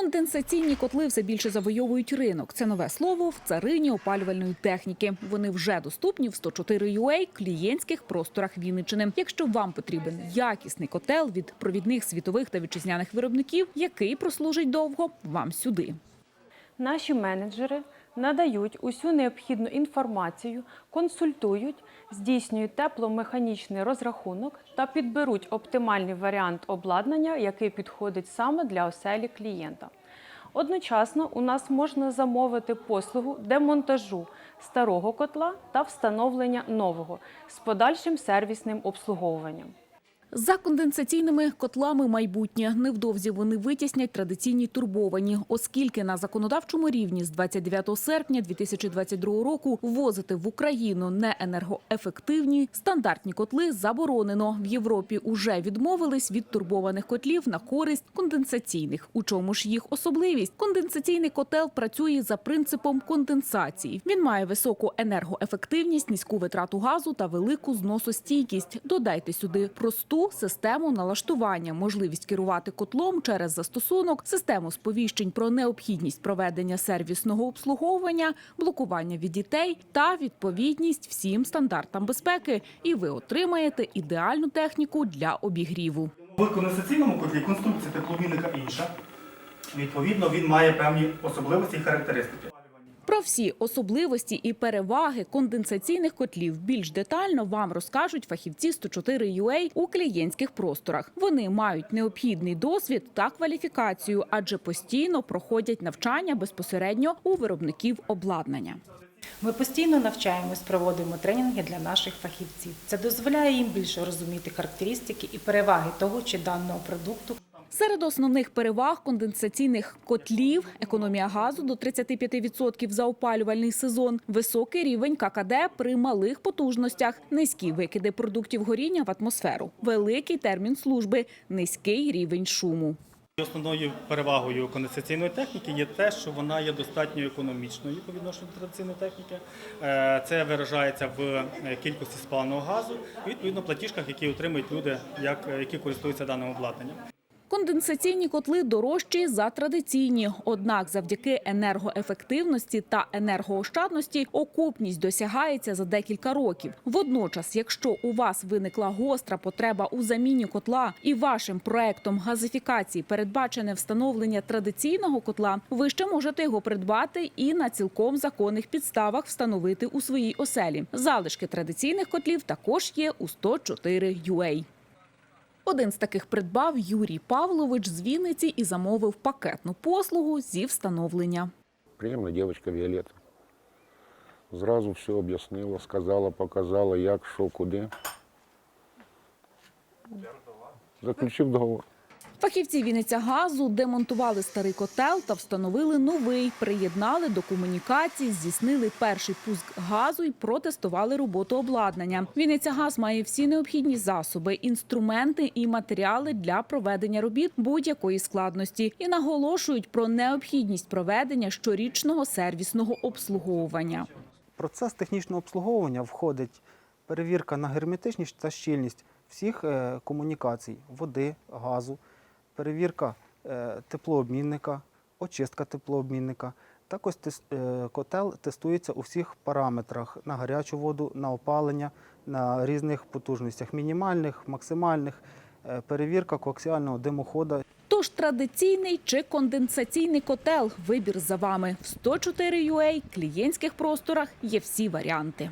Конденсаційні котли все більше завойовують ринок. Це нове слово в царині опалювальної техніки. Вони вже доступні в 104 UA клієнтських просторах Вінниччини. Якщо вам потрібен якісний котел від провідних світових та вітчизняних виробників, який прослужить довго, вам сюди. Наші менеджери надають усю необхідну інформацію, консультують, здійснюють тепломеханічний розрахунок та підберуть оптимальний варіант обладнання, який підходить саме для оселі клієнта. Одночасно у нас можна замовити послугу демонтажу старого котла та встановлення нового з подальшим сервісним обслуговуванням. За конденсаційними котлами майбутнє невдовзі вони витіснять традиційні турбовані, оскільки на законодавчому рівні з 29 серпня 2022 року ввозити в Україну неенергоефективні стандартні котли заборонено. В Європі уже відмовились від турбованих котлів на користь конденсаційних. У чому ж їх особливість? Конденсаційний котел працює за принципом конденсації. Він має високу енергоефективність, низьку витрату газу та велику зносостійкість. Додайте сюди просту систему налаштування, можливість керувати котлом через застосунок, систему сповіщень про необхідність проведення сервісного обслуговування, блокування від дітей та відповідність всім стандартам безпеки. І ви отримаєте ідеальну техніку для обігріву. В конденсаційному котлі конструкція тепловільника інша. Відповідно, він має певні особливості і характеристики. Всі особливості і переваги конденсаційних котлів більш детально вам розкажуть фахівці 104 UA у клієнтських просторах. Вони мають необхідний досвід та кваліфікацію, адже постійно проходять навчання безпосередньо у виробників обладнання. Ми постійно навчаємось, проводимо тренінги для наших фахівців. Це дозволяє їм більше розуміти характеристики і переваги того чи даного продукту. Серед основних переваг конденсаційних котлів економія газу до 35% за опалювальний сезон, високий рівень ККД при малих потужностях, низькі викиди продуктів горіння в атмосферу, великий термін служби, низький рівень шуму. Основною перевагою конденсаційної техніки є те, що вона є достатньо економічною по відношенню до традиційної техніки. Е, Це виражається в е, кількості спаленого газу і відповідно платіжках, які отримують люди, як- які користуються даним обладнанням. Конденсаційні котли дорожчі за традиційні. Однак, завдяки енергоефективності та енергоощадності окупність досягається за декілька років. Водночас, якщо у вас виникла гостра потреба у заміні котла і вашим проектом газифікації передбачене встановлення традиційного котла, ви ще можете його придбати і на цілком законних підставах встановити у своїй оселі. Залишки традиційних котлів також є у 104 UA. Один з таких придбав Юрій Павлович з Вінниці і замовив пакетну послугу зі встановлення. Приємна дівчинка Віолетта. Зразу все об'яснила, сказала, показала, як, що, куди. Заключив договор. Фахівці Вінниця газу демонтували старий котел та встановили новий. Приєднали до комунікацій, здійснили перший пуск газу і протестували роботу обладнання. Вінниця газ має всі необхідні засоби, інструменти і матеріали для проведення робіт будь-якої складності і наголошують про необхідність проведення щорічного сервісного обслуговування. Процес технічного обслуговування входить перевірка на герметичність та щільність всіх е, комунікацій води, газу, перевірка е, теплообмінника, очистка теплообмінника. Також е, котел тестується у всіх параметрах на гарячу воду, на опалення, на різних потужностях мінімальних, максимальних, е, перевірка коаксіального димохода Тож традиційний чи конденсаційний котел – вибір за вами. В 104 UA клієнтських просторах є всі варіанти.